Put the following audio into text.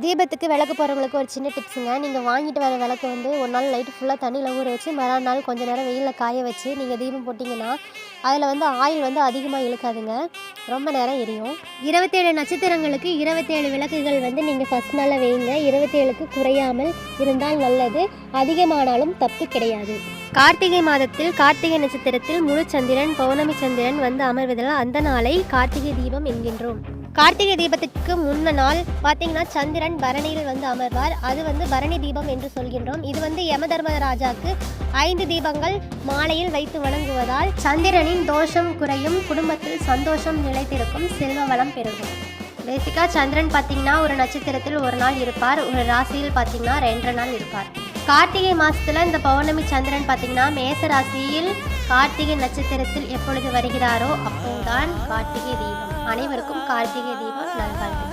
தீபத்துக்கு விளக்கு போகிறவங்களுக்கு ஒரு சின்ன டிப்ஸுங்க நீங்கள் வாங்கிட்டு வர விளக்கு வந்து ஒரு நாள் நைட்டு ஃபுல்லாக தண்ணியில் ஊற வச்சு மறுநாள் கொஞ்சம் நேரம் வெயிலில் காய வச்சு நீங்கள் தீபம் போட்டிங்கன்னா அதில் வந்து ஆயில் வந்து அதிகமாக இழுக்காதுங்க. ரொம்ப நேரம் எரியும். இருபத்தேழு நட்சத்திரங்களுக்கு இருபத்தேழு விளக்குகள் வந்து நீங்கள் ஃபஸ்ட் நாளில் வைங்க. இருபத்தேழுக்கு குறையாமல் இருந்தால் நல்லது. அதிகமானாலும் தப்பு கிடையாது. கார்த்திகை மாதத்தில் கார்த்திகை நட்சத்திரத்தில் முழு சந்திரன் பௌர்ணமி சந்திரன் வந்து அமர்வதால் அந்த நாளை கார்த்திகை தீபம் என்கின்றோம். கார்த்திகை தீபத்துக்கு முன்ன நாள் பார்த்தீங்கன்னா சந்திரன் பரணியில் வந்து அமர்வார். அது வந்து பரணி தீபம் என்று சொல்கின்றோம். இது வந்து யம தர்மராஜாக்கு ஐந்து தீபங்கள் மாலையில் வைத்து வணங்குவதால் சந்திரனின் தோஷம் குறையும் குடும்பத்தில் சந்தோஷம் நிலைத்திருக்கும் செல்வ வளம் பெருகும். பேசிக்காக சந்திரன் பார்த்தீங்கன்னா ஒரு நட்சத்திரத்தில் ஒரு நாள் இருப்பார். ஒரு ராசியில் பார்த்தீங்கன்னா ரெண்டரை நாள் இருப்பார். கார்த்திகை மாசத்துல இந்த பௌர்ணமி சந்திரன் பார்த்திங்கன்னா மேச ராசியில் கார்த்திகை நட்சத்திரத்தில் எப்பொழுது வருகிறாரோ அப்போதான் கார்த்திகை தீபம் அனைவருக்கும் கார்த்திகை தீபம் நல்வாழ்வு